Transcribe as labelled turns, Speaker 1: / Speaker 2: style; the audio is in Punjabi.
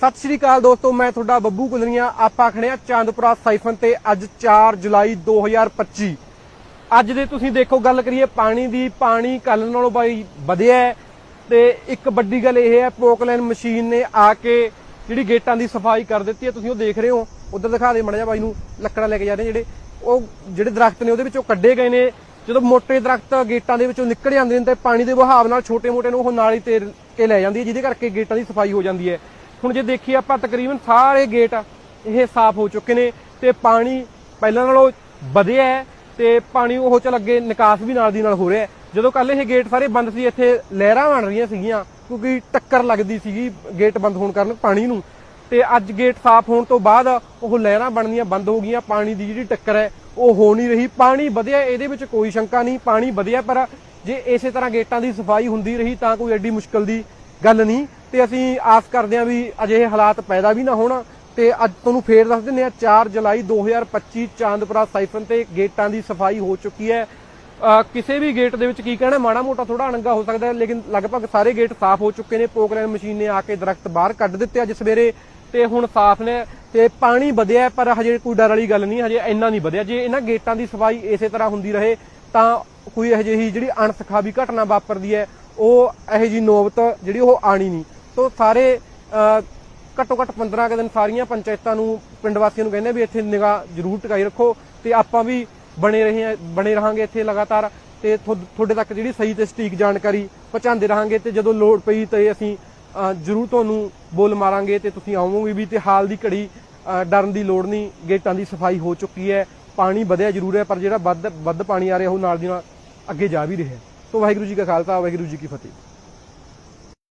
Speaker 1: ਸਤਿ ਸ਼੍ਰੀ ਅਕਾਲ ਦੋਸਤੋ, ਮੈਂ ਤੁਹਾਡਾ ਬੱਬੂ ਕੁਲਰੀਆਂ। ਆਪਾਂ ਖੜਿਆ ਚਾਂਦਪੁਰਾ ਸਾਈਫਨ ਤੇ ਅੱਜ 4 ਜੁਲਾਈ 2025 ਅੱਜ ਦੇ ਤੁਸੀਂ ਦੇਖੋ, ਗੱਲ ਕਰੀਏ ਪਾਣੀ ਦੀ, ਪਾਣੀ ਕੱਲ ਨਾਲੋਂ ਬਾਈ ਵਧਿਆ ਹੈ। ਤੇ ਇੱਕ ਵੱਡੀ ਗੱਲ ਇਹ ਹੈ ਪੋਕਲੈਨ ਮਸ਼ੀਨ ਨੇ ਆ ਕੇ ਜਿਹੜੀ ਗੇਟਾਂ ਦੀ ਸਫ਼ਾਈ ਕਰ ਦਿੱਤੀ ਹੈ। ਤੁਸੀਂ ਉਹ ਦੇਖ ਰਹੇ ਹੋ, ਉਧਰ ਦਿਖਾ ਦੇ ਮੜਾ ਬਾਈ ਨੂੰ, ਲੱਕੜਾਂ ਲੈ ਕੇ ਜਾ ਰਹੇ ਜਿਹੜੇ। ਉਹ ਜਿਹੜੇ ਦਰਖਤ ਨੇ, ਉਹਦੇ ਵਿੱਚੋਂ ਕੱਢੇ ਗਏ ਨੇ। ਜਦੋਂ ਮੋਟੇ ਦਰਖਤ ਗੇਟਾਂ ਦੇ ਵਿੱਚੋਂ ਨਿਕਲ ਜਾਂਦੇ ਨੇ, ਤੇ ਪਾਣੀ ਦੇ ਵਹਾਅ ਨਾਲ ਛੋਟੇ-ਮੋਟੇ ਨੂੰ ਉਹ ਨਾਲ ਹੀ ਤੇਰ ਕੇ ਲੈ ਜਾਂਦੀ ਹੈ, ਜਿਹਦੇ ਕਰਕੇ ਗੇਟਾਂ ਦੀ ਸਫ਼ਾਈ ਹੋ ਜਾਂਦੀ ਹੈ। ਹੁਣ ਜੇ ਦੇਖੀਏ ਆਪਾਂ ਤਕਰੀਬਨ ਸਾਰੇ ਗੇਟ ਇਹ ਸਾਫ਼ ਹੋ ਚੁੱਕੇ ਨੇ ਤੇ ਪਾਣੀ ਪਹਿਲਾਂ ਨਾਲੋਂ ਵਧਿਆ ਹੈ ਤੇ ਪਾਣੀ ਉਹ ਚੱਲ ਅੱਗੇ ਨਿਕਾਸ ਵੀ ਨਾਲ ਦੀ ਨਾਲ ਹੋ ਰਿਹਾ ਜਦੋਂ ਕੱਲ ਇਹ ਗੇਟ ਸਾਰੇ ਬੰਦ ਸੀ, ਇੱਥੇ ਲਹਿਰਾਂ ਬਣ ਰਹੀਆਂ ਸੀਗੀਆਂ, ਕਿਉਂਕਿ ਟੱਕਰ ਲੱਗਦੀ ਸੀਗੀ ਗੇਟ ਬੰਦ ਹੋਣ ਕਾਰਨ ਪਾਣੀ ਨੂੰ। ਤੇ ਅੱਜ ਗੇਟ ਸਾਫ਼ ਹੋਣ ਤੋਂ ਬਾਅਦ ਉਹ ਲਹਿਰਾਂ ਬਣਨੀਆਂ ਬੰਦ ਹੋ ਗਈਆਂ, ਪਾਣੀ ਦੀ ਜਿਹੜੀ ਟੱਕਰ ਹੈ ਉਹ ਹੋ ਨਹੀਂ ਰਹੀ। ਪਾਣੀ ਵਧਿਆ, ਇਹਦੇ ਵਿੱਚ ਕੋਈ ਸ਼ੰਕਾ ਨਹੀਂ, ਪਾਣੀ ਵਧਿਆ, ਪਰ ਜੇ ਇਸੇ ਤਰ੍ਹਾਂ ਗੇਟਾਂ ਦੀ ਸਫ਼ਾਈ ਹੁੰਦੀ ਰਹੀ ਤਾਂ ਕੋਈ ਐਡੀ ਮੁਸ਼ਕਲ ਦੀ ਗੱਲ ਨਹੀਂ। ਤੇ ਅਸੀਂ ਆਸ ਕਰਦੇ ਹਾਂ ਵੀ ਅਜਿਹੇ ਹਾਲਾਤ ਪੈਦਾ ਵੀ ਨਾ ਹੋਣ ਤੇ ਅੱਜ ਤੁਹਾਨੂੰ ਫੇਰ ਦੱਸ ਦਿੰਦੇ ਆ 4 ਜੁਲਾਈ 2025 ਚਾਂਦਪੁਰਾ ਸਾਈਫਨ ਤੇ ਗੇਟਾਂ ਦੀ ਸਫ਼ਾਈ ਹੋ ਚੁੱਕੀ ਹੈ। ਕਿਸੇ ਵੀ ਗੇਟ ਦੇ ਵਿੱਚ ਕੀ ਕਹਿਣਾ, ਮਾੜਾ ਮੋਟਾ ਥੋੜਾ ਅਣੰਗਾ ਹੋ ਸਕਦਾ ਲੇਕਿਨ ਲਗਭਗ ਸਾਰੇ ਗੇਟ ਸਾਫ਼ ਹੋ ਚੁੱਕੇ ਨੇ। ਪੋਕਲੈਨ ਮਸ਼ੀਨ ਨੇ ਆ ਕੇ ਦਰਖਤ ਬਾਹਰ ਕੱਢ ਦਿੱਤੇ ਅੱਜ ਸਵੇਰੇ ਤੇ ਹੁਣ ਸਾਫ਼ ਨੇ ਤੇ ਪਾਣੀ ਵਧਿਆ ਪਰ ਹਜੇ ਕੋਈ ਡਰ ਵਾਲੀ ਗੱਲ ਨਹੀਂ, ਹਜੇ ਇੰਨਾ ਨਹੀਂ ਵਧਿਆ। ਜੇ ਇਹਨਾਂ ਗੇਟਾਂ ਦੀ ਸਫ਼ਾਈ ਇਸੇ ਤਰ੍ਹਾਂ ਹੁੰਦੀ ਰਹੇ, ਤਾਂ ਕੋਈ ਇਹੋ ਜਿਹੀ ਜਿਹੜੀ ਅਣਸਖਾਵੀ ਘਟਨਾ ਵਾਪਰਦੀ ਹੈ, ਉਹ ਇਹੋ ਜਿਹੀ ਨੌਬਤ ਜਿਹੜੀ ਉਹ ਆਣੀ ਨਹੀਂ। ਸੋ ਸਾਰੇ ਘੱਟੋ ਘੱਟ 15 ਕੁ ਦਿਨ ਸਾਰੀਆਂ ਪੰਚਾਇਤਾਂ ਨੂੰ, ਪਿੰਡ ਵਾਸੀਆਂ ਨੂੰ ਕਹਿੰਦੇ ਵੀ ਇੱਥੇ ਨਿਗਾਹ ਜ਼ਰੂਰ ਟਿਕਾਈ ਰੱਖੋ ਤੇ ਆਪਾਂ ਵੀ ਬਣੇ ਰਹੇ ਹਾਂ, ਬਣੇ ਰਹਾਂਗੇ ਇੱਥੇ ਲਗਾਤਾਰ ਤੇ ਤੁਹਾਡੇ ਤੱਕ ਜਿਹੜੀ ਸਹੀ ਤੇ ਸਟੀਕ ਜਾਣਕਾਰੀ ਪਹੁੰਚਾਉਂਦੇ ਰਹਾਂਗੇ ਤੇ ਜਦੋਂ ਲੋੜ ਪਈ ਤੇ ਅਸੀਂ ਜ਼ਰੂਰ ਤੁਹਾਨੂੰ ਬੋਲ ਮਾਰਾਂਗੇ ਤੇ ਤੁਸੀਂ ਆਵੋਗੇ ਵੀ ਤੇ ਹਾਲ ਦੀ ਘੜੀ ਡਰਨ ਦੀ ਲੋੜ ਨਹੀਂ, ਗੇਟਾਂ ਦੀ ਸਫ਼ਾਈ ਹੋ ਚੁੱਕੀ ਹੈ, ਪਾਣੀ ਵਧਿਆ ਜ਼ਰੂਰ ਹੈ, ਪਰ ਜਿਹੜਾ ਵੱਧ ਵੱਧ ਪਾਣੀ ਆ ਰਿਹਾ ਉਹ ਨਾਲ ਦੀ ਨਾਲ ਅੱਗੇ ਜਾ ਵੀ ਰਿਹਾ ਸੋ ਵਾਹਿਗੁਰੂ ਜੀ ਕਾ ਖਾਲਸਾ, ਵਾਹਿਗੁਰੂ ਜੀ ਕੀ ਫਤਿਹ।